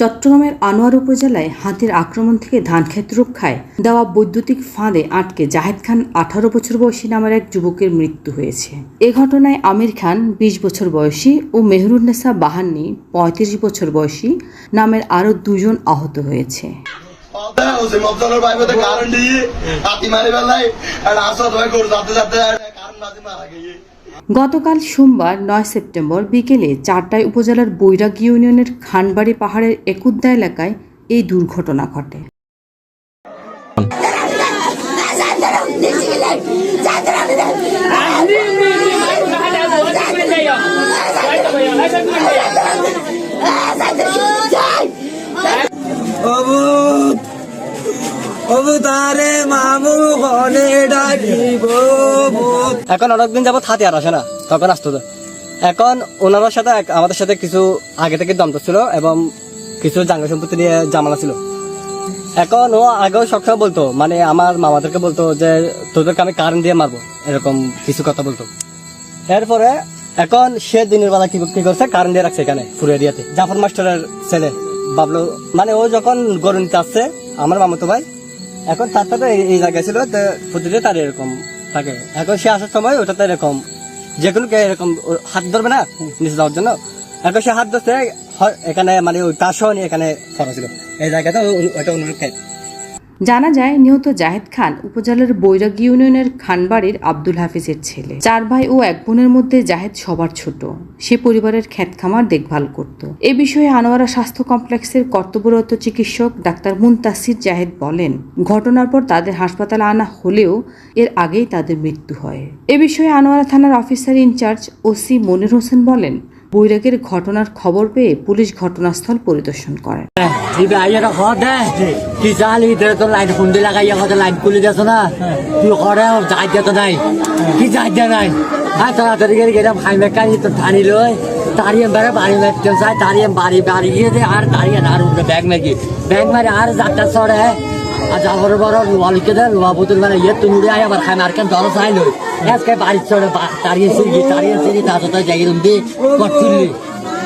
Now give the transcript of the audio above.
চট্টগ্রামের আনোয়ার উপজেলায় হাতির আক্রমণ থেকে ধানক্ষেত রক্ষায় দেওয়া বৈদ্যুতিক ফাঁদে আটকে জাহেদ খান আঠারো বছর বয়সী নামের এক যুবকের মৃত্যু হয়েছে। এ ঘটনায় আমির খান বিশ বছর বয়সী ও মেহরুন্নেসা বাহান্নি পঁয়ত্রিশ বছর বয়সী নামের আরও দুজন আহত হয়েছে। ওসিম গতকাল সোমবার নয় সেপ্টেম্বর বিকেলে চারটায় উপজেলার বৈরাগ ইউনিয়নের খানবাড়ি পাহাড়ের একুদ্দা এলাকায় এই দুর্ঘটনা ঘটে। অবুত অবুতারে মামু ঘনে ডাকিব। এখন অনেকদিন যাবত হাতি আর আসে না। তখন আসতো। এখন ওনার সাথে আমাদের সাথে কিছু আগে থেকে দন্ত ছিল এবং কিছু জাঙ্গা সম্পত্তি নিয়ে জামালা ছিল। এখন ও আগেও সবসময় বলতো মানে আমার মামাদেরকে বলতো যে, তোদেরকে আমি কারেন্ট দিয়ে মারবো, এরকম কিছু কথা বলতো। এরপরে এখন সে দিনের বেলা কি কি করছে, কারেন্ট দিয়ে রাখছে এখানে ফুর এরিয়াতে জাফর মাস্টারের ছেলে, বাবলু। মানে ও যখন গরু আসছে, আমার মামাতো ভাই, এখন তার এই- জায়গায় ছিল প্রতিদিন তার এরকম থাকে এখন সে আসার সময় ওটাতে এরকম যে কোনো এরকম হাত ধরবে না নিচে যাওয়ার জন্য? এখন সে হাত ধরতে এখানে মানে ওই নিয়ে এখানে খরচ এই ও- ওটা অনুরোধ জানা যায়, নিহত জাহেদ খান উপজেলার বৈরাগ ইউনিয়নের খানবাড়ির আব্দুল হাফিজের ছেলে। চার ভাই ও এক বোনের মধ্যে জাহেদ সবার ছোট। সে পরিবারের খ্যাত খামার দেখভাল করত। এ বিষয়ে আনোয়ারা স্বাস্থ্য কমপ্লেক্সের কর্তব্যরত চিকিৎসক ডাক্তার মুনতাসির জাহেদ বলেন, ঘটনার পর তাদের হাসপাতালে আনা হলেও এর আগেই তাদের মৃত্যু হয়। এ বিষয়ে আনোয়ারা থানার officer in charge OC Monir Hossain বলেন, বৈরাগের ঘটনার খবর পেয়ে পুলিশ ঘটনাস্থল পরিদর্শন করেন। দিবে আইয়া তো ঘর দে কি চালি দে লাইট খুন্দি লাগাইয়া কথা লাইট খুলি দিয়েছ না তুই যাই দিয়ে তো নাই। কি দিয়ে নাই? হ্যাঁ তাড়াতাড়ি করে গেলাম খাই মেকানি তো টানি লই তাড়িয়ে বেড়ে বাড়ি মেটতে চাই তাড়িয়ে বাড়ি বাড়ি গিয়ে দে আর তাড়িয়ে আর উঠে ব্যাগ মেকি ব্যাগ মারি আর যাত্রা চড়ে আর যাবর বড় লোয়ালিকে দে লোয়া বুতুল মানে ইয়ে তুমি আয় আবার খাই মার্কেন দল চাই লই আজকে বাড়ি চড়ে সিগি তাড়িয়ে সিগি তার সাথে যাই তুমি কট